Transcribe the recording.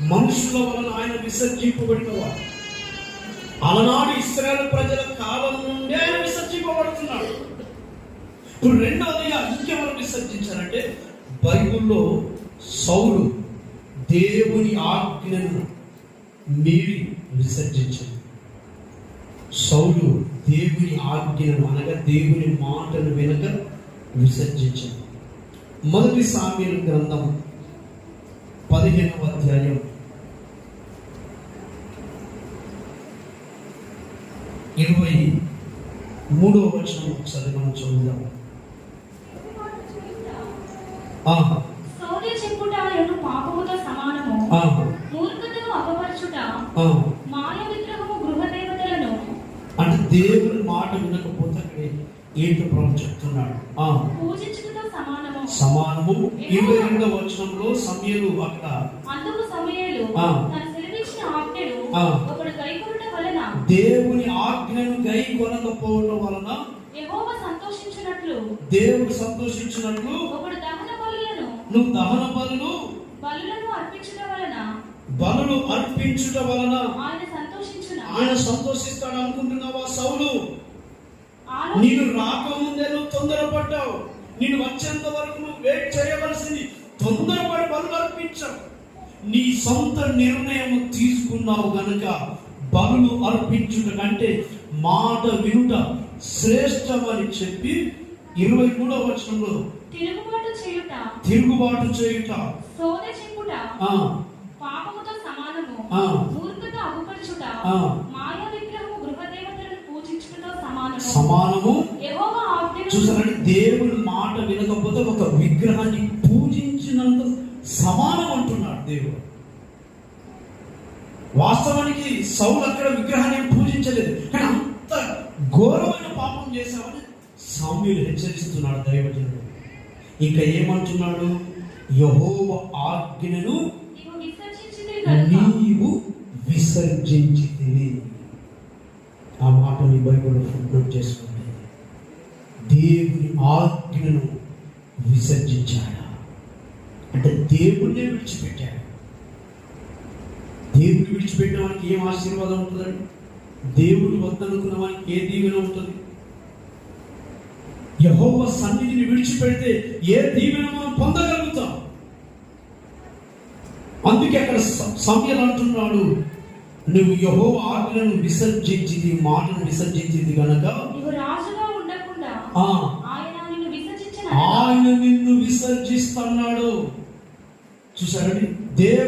మనుషుల వలన ఆయన విసర్జింపబడినవాడు. అలనాడు ఇస్రాయల్ ప్రజల కాలం నుండి ఆయన విసర్జింపబడుతున్నాడు. ఇప్పుడు రెండవదిగా ఇంకెవరు విసర్జించారంటే బైబుల్లో సౌలు దేవుని ఆజ్ఞను మీరి విసర్జించారు సౌలు దేవుని ఆజ్ఞను అనగా దేవుని మాటను వెనక విసర్జించారు మొదటి సామ్యుల గ్రంథం పదిహేనవ అధ్యాయం. ఇరవై మూడవ వచనం ఒకసారి మనం ఆహా. ఎను పాపముతో సమానము. ఆహా. మూర్ఖతను అపపరచుట ఆహా. మాయ విగ్రహము గృహదేవతలను. అంటే దేవుని మాట వినకపోతే అక్కడ ఏంటో ప్రభు చెప్తున్నాడు సమానము. ఇరవై రెండవ వచనంలో సమయలు అక్కడ. దేవుని ఆజ్ఞను గై కొనకపోవడం వలన దేవుడు సంతోషించినట్లు నువ్వు దహన బలులు బలులను అర్పించుట వలన. బలులు అర్పించుట వలన ఆయన సంతోషిస్తాడు అనుకుంటున్నావా సౌలు? నీవు రాకముందే నువ్వు తొందరపడ్డావు. నేను వచ్చేంత వరకు నువ్వు వెయిట్ చేయవలసింది. తొందరపడి బలు అర్పించావు నీ సొంత నిర్ణయం తీసుకున్నావు గనుక బలులు అర్పించుట కంటే మాట వినుట శ్రేష్టమని చెప్పి ఇరవై మూడవ వచనంలో తిరుగుబాటు చేయుట తిరుగుబాటు చేయుట. సోద చెప్పుట పాపముతో సమానము ఆ. మూర్ఖత అగుపరచుట ఆ. మాయ విగ్రహము గృహదేవతలను పూజించుటతో సమానము ఆజ్ఞను చూసారంటే దేవుని మాట వినకపోతే ఒక విగ్రహాన్ని పూజించినంత సమానం అంటున్నాడు దేవుడు. వాస్తవానికి సౌలు అక్కడ విగ్రహాన్ని పూజించలేదు కానీ అంత ఘోరమైన పాపం చేశామని సామ్యులు హెచ్చరిస్తున్నాడు దైవజనుడు. ఇంకా ఏమంటున్నాడు? యహోవ ఆజ్ఞను నీవు విసర్జించితివి. ఆ మాటని బైబిల్ ఫుట్నోట్ చేసుకోండి. దేవుని ఆజ్ఞను విసర్జించాడు. అంటే దేవుణ్ణే విడిచిపెట్టాడు. దేవుని విడిచిపెట్టిన వానికి ఏం ఆశీర్వాదం ఉంటుందండి? దేవుడు వద్దనుకున్న వానికి ఏ దీవెన ఉంటుంది? యహోవ సన్నిధిని విడిచిపెడితే ఏ దీవెన మనం పొందగలుగుతాం? అందుకే అక్కడ స- సమయలు అంటున్నాడు. నువ్వు యహో ఆజ్ఞను విసర్జించింది మాటను విసర్జించింది కనుక ఆయన నిన్ను విసర్జిస్తున్నాడు. చూసారండి దేవ